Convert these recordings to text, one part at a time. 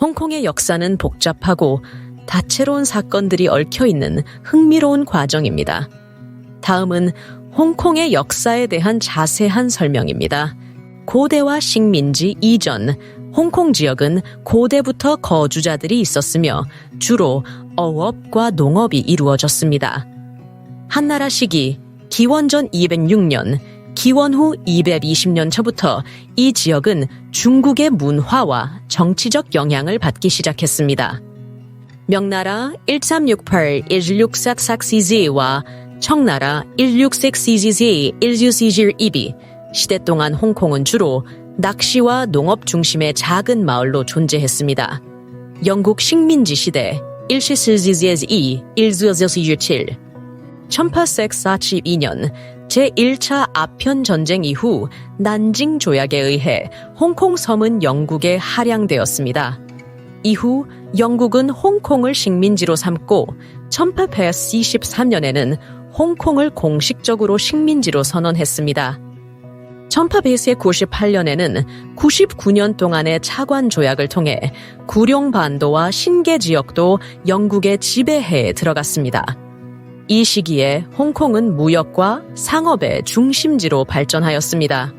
홍콩의 역사는 복잡하고 다채로운 사건들이 얽혀 있는 흥미로운 과정입니다. 다음은 홍콩의 역사에 대한 자세한 설명입니다. 고대와 식민지 이전, 홍콩 지역은 고대부터 거주자들이 있었으며 주로 어업과 농업이 이루어졌습니다. 한나라 시기 기원전 206년, 기원 후 220년 초부터 이 지역은 중국의 문화와 정치적 영향을 받기 시작했습니다. 명나라 1368-1644CZ와 청나라 1666CZ 1642비 시대 동안 홍콩은 주로 낚시와 농업 중심의 작은 마을로 존재했습니다. 영국 식민지 시대 1742 1747 1842년 제1차 아편 전쟁 이후 난징 조약에 의해 홍콩 섬은 영국에 할양되었습니다. 이후 영국은 홍콩을 식민지로 삼고 1843년에는 홍콩을 공식적으로 식민지로 선언했습니다. 1898년에는 99년 동안의 차관 조약을 통해 구룡 반도와 신계 지역도 영국의 지배해에 들어갔습니다. 이 시기에 홍콩은 무역과 상업의 중심지로 발전하였습니다.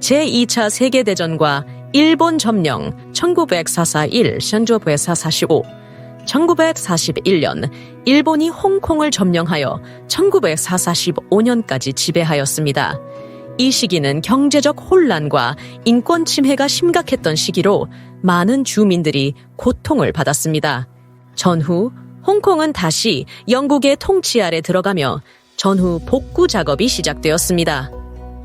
제2차 세계대전과 일본 점령 1941, 1945, 1941년 일본이 홍콩을 점령하여 1945년까지 지배하였습니다. 이 시기는 경제적 혼란과 인권 침해가 심각했던 시기로 많은 주민들이 고통을 받았습니다. 전후 홍콩은 다시 영국의 통치 아래 들어가며 전후 복구 작업이 시작되었습니다.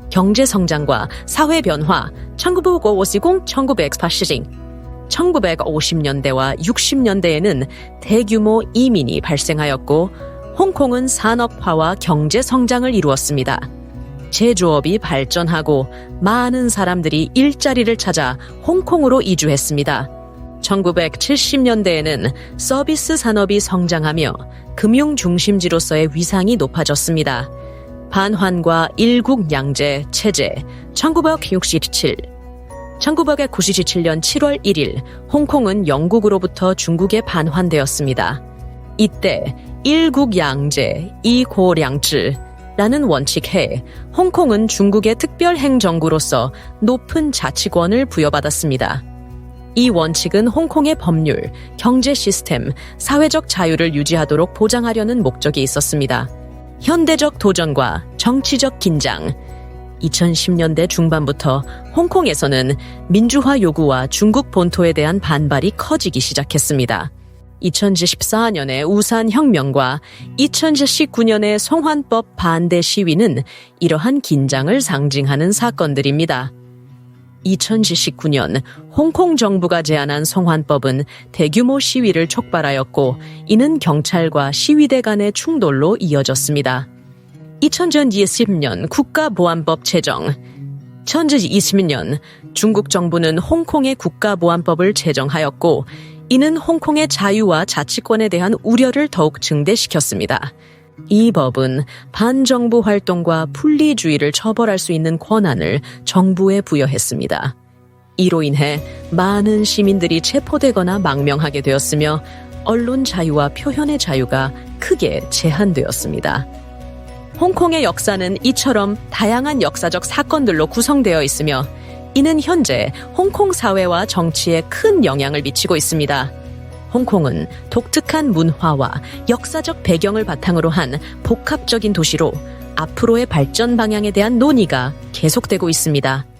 경제 성장과 사회 변화 1950, 1980, 1950년대와 60년대에는 대규모 이민이 발생하였고 홍콩은 산업화와 경제 성장을 이루었습니다. 제조업이 발전하고 많은 사람들이 일자리를 찾아 홍콩으로 이주했습니다. 1970년대에는 서비스 산업이 성장하며 금융 중심지로서의 위상이 높아졌습니다. 반환과 일국 양제 체제 1967 1997년 7월 1일 홍콩은 영국으로부터 중국에 반환되었습니다. 이때 일국 양제 이고량治라는 원칙해 홍콩은 중국의 특별 행정구로서 높은 자치권을 부여받았습니다. 이 원칙은 홍콩의 법률, 경제 시스템, 사회적 자유를 유지하도록 보장하려는 목적이 있었습니다. 현대적 도전과 정치적 긴장. 2010년대 중반부터 홍콩에서는 민주화 요구와 중국 본토에 대한 반발이 커지기 시작했습니다. 2014년의 우산 혁명과 2019년의 송환법 반대 시위는 이러한 긴장을 상징하는 사건들입니다. 2019년 홍콩 정부가 제안한 송환법은 대규모 시위를 촉발하였고 이는 경찰과 시위대 간의 충돌로 이어졌습니다. 2020년 국가보안법 제정 2020년 중국 정부는 홍콩의 국가보안법을 제정하였고 이는 홍콩의 자유와 자치권에 대한 우려를 더욱 증대시켰습니다. 이 법은 반정부 활동과 분리주의를 처벌할 수 있는 권한을 정부에 부여했습니다. 이로 인해 많은 시민들이 체포되거나 망명하게 되었으며 언론 자유와 표현의 자유가 크게 제한되었습니다. 홍콩의 역사는 이처럼 다양한 역사적 사건들로 구성되어 있으며 이는 현재 홍콩 사회와 정치에 큰 영향을 미치고 있습니다. 홍콩은 독특한 문화와 역사적 배경을 바탕으로 한 복합적인 도시로 앞으로의 발전 방향에 대한 논의가 계속되고 있습니다.